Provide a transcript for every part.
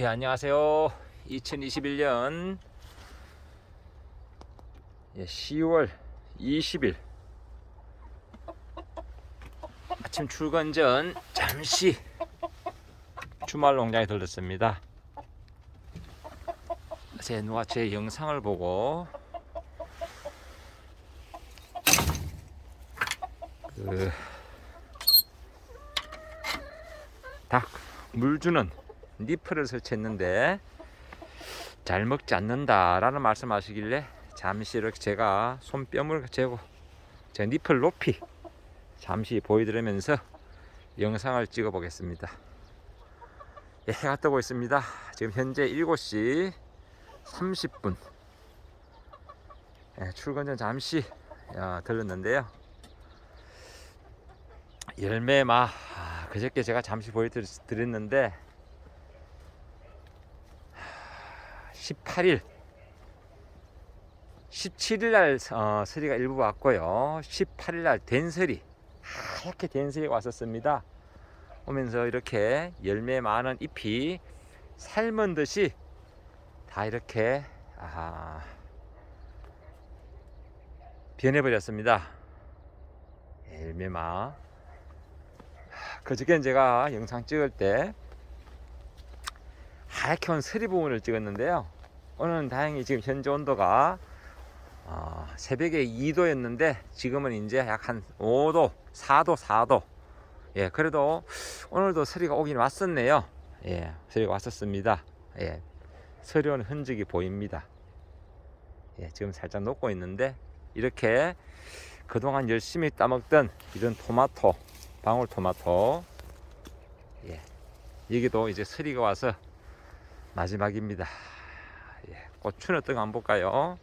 예, 안녕하세요. 2021년 10월 20일 아침 출근 전 잠시 주말 농장에 들렀습니다. 제 누가 제 영상을 보고 그 닭 물 주는 니프를 설치했는데 잘 먹지 않는다라는 말씀하시길래 잠시 이렇게 제가 손뼉을 재고 제 니플 높이 잠시 보여드리면서 영상을 찍어 보겠습니다. 예, 해가 뜨고 있습니다. 지금 현재 7시 30분. 예, 출근 전 잠시 어, 들렀는데요. 열매마 아, 그저께 제가 잠시 보여드렸는데 18일. 17일 날 어, 서리가 일부 왔고요. 18일 날 된서리. 하얗게 된서리 왔었습니다. 오면서 이렇게 열매 많은 잎이 삶은 듯이 다 이렇게 아, 변해버렸습니다. 열매마. 그저께는 제가 영상 찍을 때 하얗게 온 서리 부분을 찍었는데요. 오늘은 다행히 지금 현재 온도가 어, 새벽에 2도였는데 지금은 이제 약 한 5도, 4도, 4도. 예, 그래도 오늘도 서리가 오긴 왔었네요. 예, 서리가 왔었습니다. 예, 오는 흔적이 보입니다. 예, 지금 살짝 녹고 있는데 이렇게 그동안 열심히 따먹던 이런 토마토, 방울 토마토. 예, 여기도 이제 서리가 와서 마지막입니다. 예, 고추는 어떤가 한번 볼까요?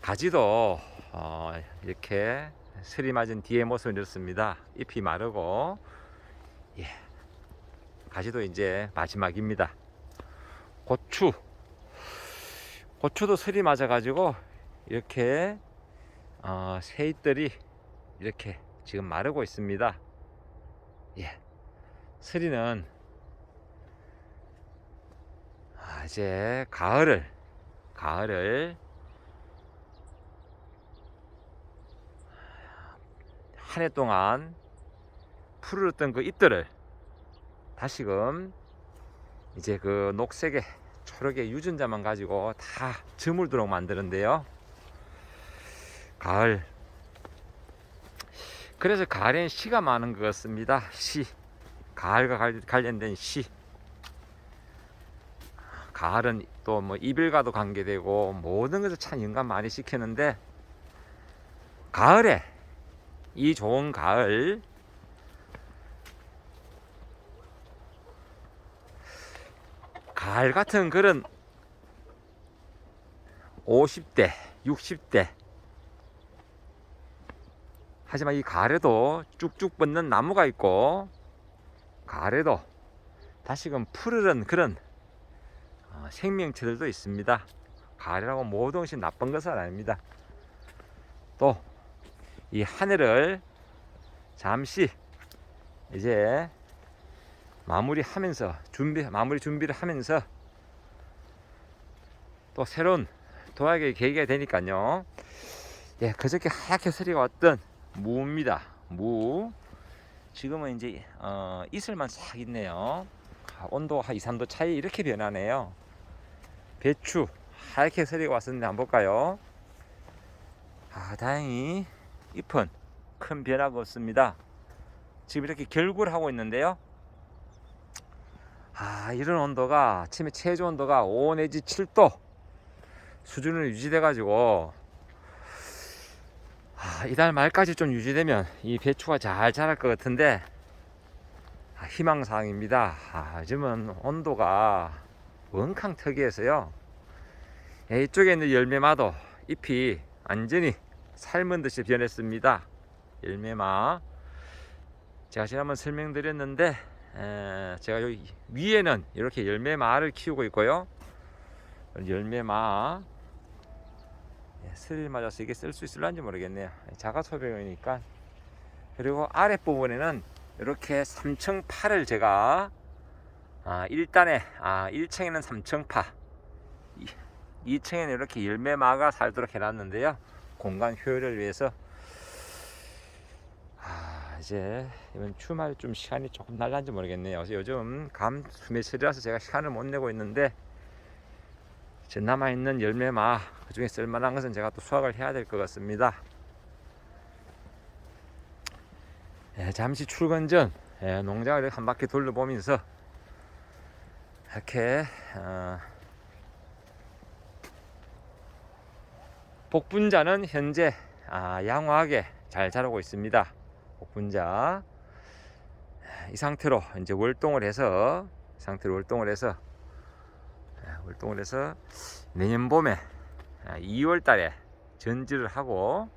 가지도 어, 이렇게 스리 맞은 뒤에 모습을 이렇습니다. 잎이 마르고 예, 가지도 이제 마지막입니다. 고추 고추도 스리 맞아 가지고 이렇게 어, 새잎들이 이렇게 지금 마르고 있습니다. 예, 스리는 아, 이제 가을을 가을을 한 해 동안 푸르렀던 그 잎들을 다시금 이제 그 녹색의 초록의 유전자만 가지고 다 저물도록 만드는데요. 가을. 그래서 가을엔 시가 많은 것 같습니다. 시. 가을과 관련된 시. 가을은 또 뭐 이별과도 관계되고 모든 것을 참 영감 많이 시키는데 가을에 이 좋은 가을. 가을 같은 그런 50대, 60대. 하지만 이 가을에도 쭉쭉 뻗는 나무가 있고 가을에도 다시금 푸르른 그런 어, 생명체들도 있습니다. 가을이라고 모든 것이 나쁜 것은 아닙니다. 또 이 하늘을 잠시 이제 마무리하면서 준비 마무리 준비를 하면서 또 새로운 도약의 계기가 되니까요. 예, 그저께 하얗게 소리가 왔던 무입니다. 무. 지금은 이제 어, 이슬만 싹 있네요. 아, 온도 한 2, 3도 차이 이렇게 변하네요. 배추 하얗게 소리가 왔었는데 한번 볼까요? 아, 다행히 잎은 큰 변화가 없습니다. 지금 이렇게 결구를 하고 있는데요. 아, 이런 온도가 아침에 최저 온도가 5 내지 7도 수준을 유지돼 가지고 아, 이달 말까지 좀 유지되면 이 배추가 잘 자랄 것 같은데 아, 희망사항입니다. 아, 요즘은 온도가 원캉 특이해서요. 예, 이쪽에 있는 열매마도 잎이 완전히 삶은 듯이 변했습니다. 열매마. 제가 지난번 설명드렸는데 에, 제가 여기 위에는 이렇게 열매마를 키우고 있고요. 열매마 예, 스릴 맞아서 이게 쓸 수 있을런지 모르겠네요. 자가 소비용이니까. 그리고 아랫부분에는 이렇게 3층 팔을 제가 아, 1단에 아, 1층에는 3층파. 2층에는 이렇게 열매마가 살도록 해놨는데요. 공간 효율을 위해서. 아, 이제 이번 주말 좀 시간이 조금 날란지 모르겠네요. 요즘 감 수매철이라서 제가 시간을 못 내고 있는데 이제 남아있는 열매마 그 중에 쓸만한 것은 제가 또 수확을 해야 될 것 같습니다. 예, 잠시 출근 전 예, 농장을 한 바퀴 돌려보면서 이렇게 어, 복분자는 현재 아, 양호하게 잘 자라고 있습니다. 복분자 이 상태로 이제 월동을 해서 이 상태로 월동을 해서 예, 월동을 해서 내년 봄에 2월달에 전지를 하고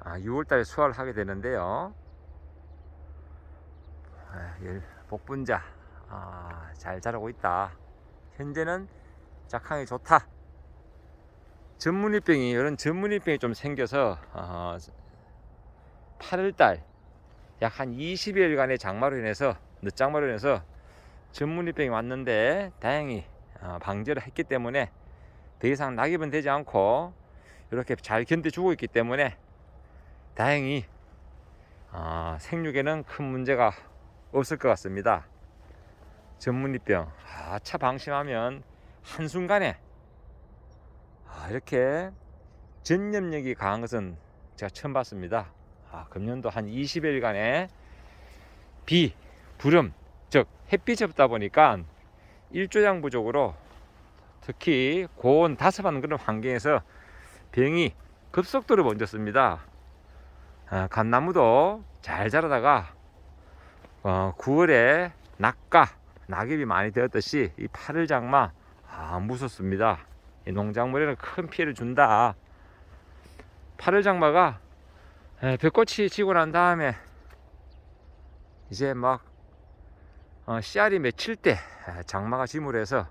아, 6월달에 수확을 하게 되는데요. 아, 열- 복분자 아, 잘 자라고 있다. 현재는 작황이 좋다. 전문이병이 이런 전문이병이 좀 생겨서 어, 8월달 약 한 20여일간의 장마로 인해서 늦장마로 인해서 전문이병이 왔는데 다행히 어, 방제를 했기 때문에 더 이상 낙입은 되지 않고 이렇게 잘 견뎌주고 있기 때문에 다행히 어, 생육에는 큰 문제가 없을 것 같습니다. 전문이병 아, 차 방심하면 한순간에 아, 이렇게 전염력이 강한 것은 제가 처음 봤습니다. 아, 금년도 한 20일간의 비, 구름, 즉 햇빛이 없다 보니까 일조량 부족으로 특히 고온 다습한 그런 환경에서 병이 급속도로 번졌습니다. 아, 감나무도 잘 자라다가 어, 9월에 낙과 낙엽이 많이 되었듯이 이 8월 장마 아, 무섭습니다. 이 농작물에는 큰 피해를 준다. 8월 장마가 에, 벚꽃이 지고 난 다음에 이제 막 어, 씨알이 맺힐 때 에, 장마가 지물해서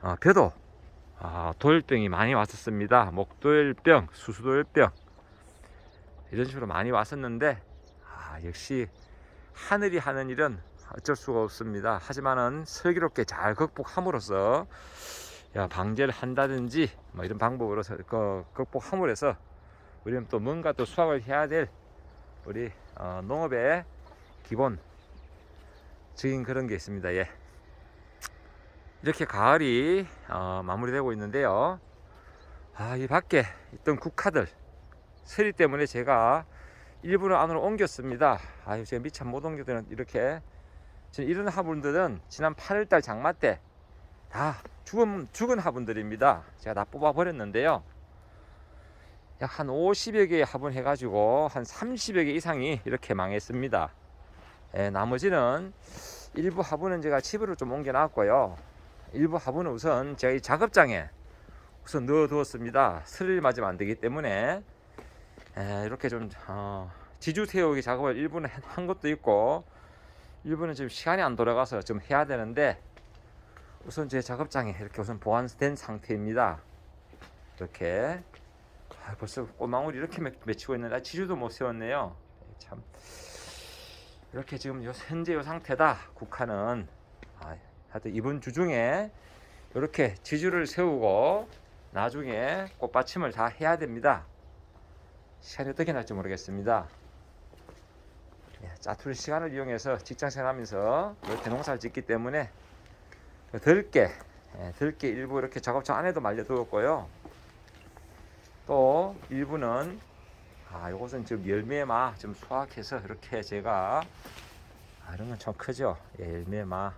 어, 벼도 아, 도열병이 많이 왔었습니다. 목도열병, 수수도열병 이런 식으로 많이 왔었는데 아, 역시 하늘이 하는 일은 어쩔 수가 없습니다. 하지만은 슬기롭게 잘 극복함으로써 야, 방제를 한다든지 뭐 이런 방법으로 서- 그 극복함으로 해서 우리는 또 뭔가 또 수확을 해야 될 우리 어, 농업의 기본 적인 그런 게 있습니다. 예. 이렇게 가을이 어, 마무리되고 있는데요. 아, 이 밖에 있던 국화들 서리 때문에 제가 일부러 안으로 옮겼습니다. 아유, 제가 미처 못 옮겨드는 이렇게 지금 이런 화분들은 지난 8월달 장마 때 다 죽은 죽은 화분들입니다. 제가 다 뽑아 버렸는데요. 약 한 50여 개의 화분 해가지고 한 30여 개 이상이 이렇게 망했습니다. 예, 나머지는 일부 화분은 제가 집으로 좀 옮겨놨고요. 일부 화분은 우선 제가 이 작업장에 우선 넣어두었습니다. 스릴 맞으면 안 되기 때문에 에, 이렇게 좀 어, 지주 태우기 작업을 일부는 한- 한 것도 있고 일부는 지금 시간이 안 돌아가서 좀 해야 되는데 우선 제 작업장에 이렇게 우선 보완된 상태입니다. 이렇게 아, 벌써 꽃망울이 이렇게 맺- 맺히고 있는데 아, 지주도 못 세웠네요. 참 이렇게 지금 요 현재 요 상태다. 국화는 아, 하여튼 이번 주 중에 이렇게 지주를 세우고 나중에 꽃받침을 다 해야 됩니다. 시간이 어떻게 날지 모르겠습니다. 예, 짜투리 시간을 이용해서 직장 생활하면서 이렇게 농사를 짓기 때문에 들깨, 예, 들깨 일부 이렇게 작업장 안에도 말려두었고요. 또 일부는 아, 요것은 지금 열매마 좀 수확해서 이렇게 제가 아, 이런 건 좀 크죠. 예, 열매마.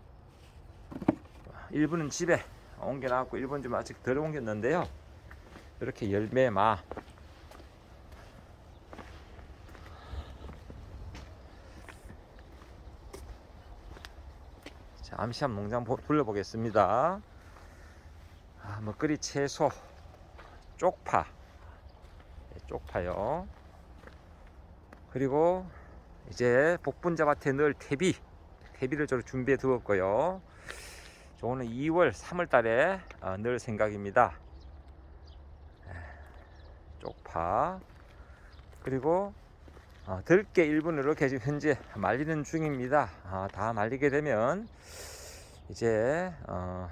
일부는 집에 옮겨놨고 일부는 좀 아직 덜 옮겼는데요. 이렇게 열매마 암시암 농장 보- 돌려보겠습니다. 아, 먹거리 채소, 쪽파, 네, 쪽파요. 그리고 이제 복분자 밭에 넣을 퇴비, 퇴비를 좀 준비해 두었고요. 저는 2월, 3월 달에 어, 넣을 생각입니다. 에, 쪽파, 그리고 어, 들깨 1분 이렇게 지금 현재 말리는 중입니다. 아, 다 말리게 되면 이제 어,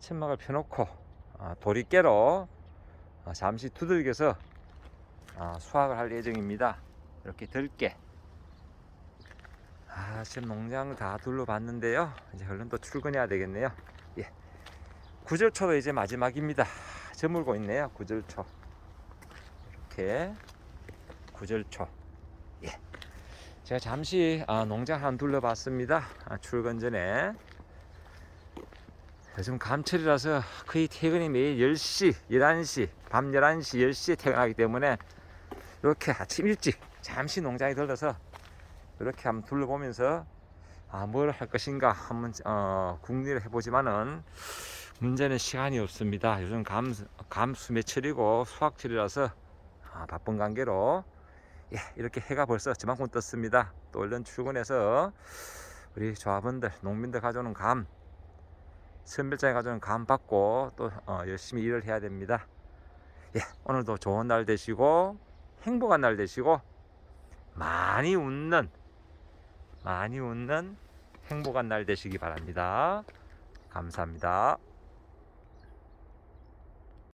천막을 펴놓고 아, 도리깨로 어, 잠시 두들겨서 아, 수확을 할 예정입니다. 이렇게 들깨. 아, 지금 농장 다 둘러봤는데요. 이제 얼른 또 출근해야 되겠네요. 예. 구절초도 이제 마지막입니다. 저물고 있네요. 구절초. 이렇게 구절초. 예. 제가 잠시 아, 농장 한 둘러봤습니다. 아, 출근 전에. 요즘 감철이라서 거의 퇴근이 매일 10시, 11시, 밤 11시, 10시에 퇴근하기 때문에 이렇게 아침 일찍 잠시 농장에 들러서 이렇게 한번 둘러보면서 아, 뭘 할 것인가 한번 어, 궁리를 해보지만은 문제는 시간이 없습니다. 요즘 감, 감수 매철이고 수확철이라서 아, 바쁜 관계로 예, 이렇게 해가 벌써 저만큼 떴습니다. 또 얼른 출근해서 우리 조합원들, 농민들 가져오는 감, 선별장에 가져오는 감 받고 또 어, 열심히 일을 해야 됩니다. 예, 오늘도 좋은 날 되시고 행복한 날 되시고 많이 웃는 많이 웃는 행복한 날 되시기 바랍니다. 감사합니다.